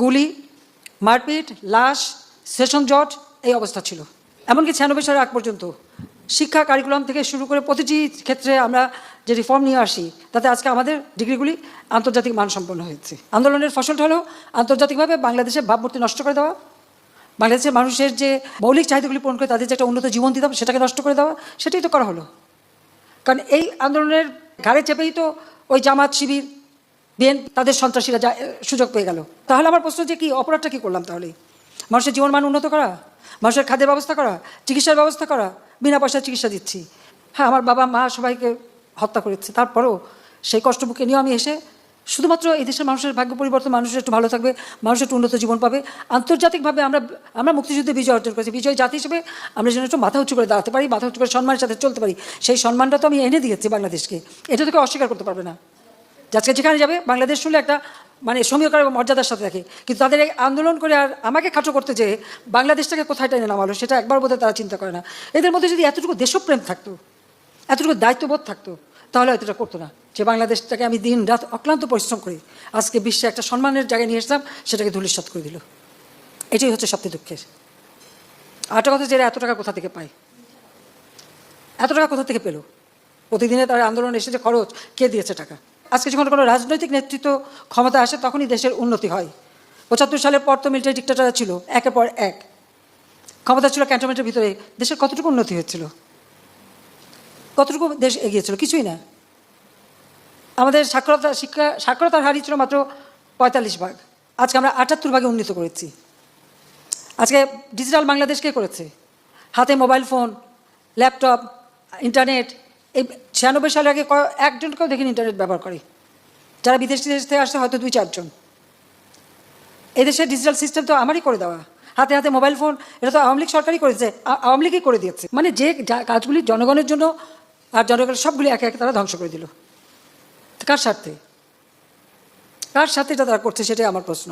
গুলি, মারপিট, লাশ, সেশন জট, এই অবস্থা ছিল। এমনকি ছিয়ানব্বই সালের আগ পর্যন্ত শিক্ষা কারিকুলাম থেকে শুরু করে প্রতিটি ক্ষেত্রে আমরা যে রিফর্ম নিয়ে আসি, তাতে আজকে আমাদের ডিগ্রিগুলি আন্তর্জাতিক মানসম্পন্ন হয়েছে। আন্দোলনের ফসলটা হলো আন্তর্জাতিকভাবে বাংলাদেশের ভাবমূর্তি নষ্ট করে দেওয়া, বাংলাদেশের মানুষের যে মৌলিক চাহিদাগুলি পূরণ করে, তাদের যে একটা উন্নত জীবন দিতাম সেটাকে নষ্ট করে দেওয়া, সেটাই তো করা হলো। কারণ এই আন্দোলনের ঘাড়ে চেপেই তো ওই জামাত শিবির বিএন তাদের সন্ত্রাসীরা যা সুযোগ পেয়ে গেল। তাহলে আমার প্রশ্ন যে কি, অপরাধটা কি করলাম তাহলে? মানুষের জীবন মান উন্নত করা? মানুষের খাদ্যের ব্যবস্থা করা? চিকিৎসার ব্যবস্থা করা? বিনা পয়সায় চিকিৎসা দিচ্ছি? হ্যাঁ আমার বাবা, মা সবাইকে হত্যা করেছে। তারপরেও সেই কষ্ট বুকে নিয়েও আমি এসে শুধুমাত্র এই দেশের মানুষের ভাগ্য পরিবর্তন, মানুষের একটু ভালো থাকবে মানুষের একটু উন্নত জীবন পাবে। আন্তর্জাতিকভাবে আমরা আমরা মুক্তিযুদ্ধে বিজয় অর্জন করেছি। বিজয় জাতি হিসেবে আমরা যেন একটু মাথা উঁচু করে দাঁড়াতে পারি, মাথা উঁচু করে সম্মানের সাথে চলতে পারি। সেই সম্মানটা তো আমি এনে দিয়েছি বাংলাদেশকে। এটা তোকে অস্বীকার করতে পারবে না। আজকে যেখানে যাবে, বাংলাদেশ শুনলে একটা মানে সমীয়কার এবং মর্যাদার সাথে থাকে। কিন্তু তাদের এই আন্দোলন করে আর আমাকে খাটো করতে যে বাংলাদেশটাকে কোথায় টেনে নামালো, সেটা একবার বোধহয় তারা চিন্তা করে না। এদের মধ্যে যদি এতটুকু দেশপ্রেম থাকতো, এতটুকু দায়িত্ববোধ থাকতো, তাহলে এটা করতো না। যে বাংলাদেশটাকে আমি দিন রাত অক্লান্ত পরিশ্রম করি, আজকে বিশ্বে একটা সম্মানের জায়গায় নিয়ে এসলাম সেটাকে ধূলিসাৎ করে দিল। এটাই হচ্ছে সবচেয়ে দুঃখের। আরেকটা কথা যে এত টাকা কোথা থেকে পায়? এত টাকা কোথা থেকে পেল? প্রতিদিনে তার আন্দোলন এসে যে খরচ, কে দিয়েছে টাকা? আজকে যখন কোনো রাজনৈতিক নেতৃত্ব ক্ষমতা আসে, তখনই দেশের উন্নতি হয়। পঁচাত্তর সালের পর তো মিলিটারি ডিক্টেটার ছিল, একের পর এক। ক্ষমতা ছিল ক্যান্টনমেন্টের ভিতরে, দেশের কতটুকু উন্নতি হয়েছিল কতটুকু দেশ এগিয়েছিল কিছুই না। আমাদের সাক্ষরতা, শিক্ষা, সাক্ষরতার হারই ছিল মাত্র পঁয়তাল্লিশ ভাগ। আজকে আমরা আটাত্তর ভাগে উন্নীত করেছি। আজকে ডিজিটাল বাংলাদেশ কে করেছে? হাতে মোবাইল ফোন ল্যাপটপ ইন্টারনেট এই ছিয়ানব্বই সালের আগে একজনকেও দেখিনি ইন্টারনেট ব্যবহার করে। যারা বিদেশ দেশ থেকে আসছে, হয়তো দুই, চারজন। এদেশের ডিজিটাল সিস্টেম তো আমারই করে দেওয়া। হাতে হাতে মোবাইল ফোন এটা তো আওয়ামী লীগ সরকারই করেছে আওয়ামী লীগই করে দিয়েছে। মানে যে কাজগুলি জনগণের জন্য আর জনগণের সবগুলি একে একে তারা ধ্বংস করে দিল। কার স্বার্থে? কার স্বার্থে এটা তারা করছে সেটাই আমার প্রশ্ন।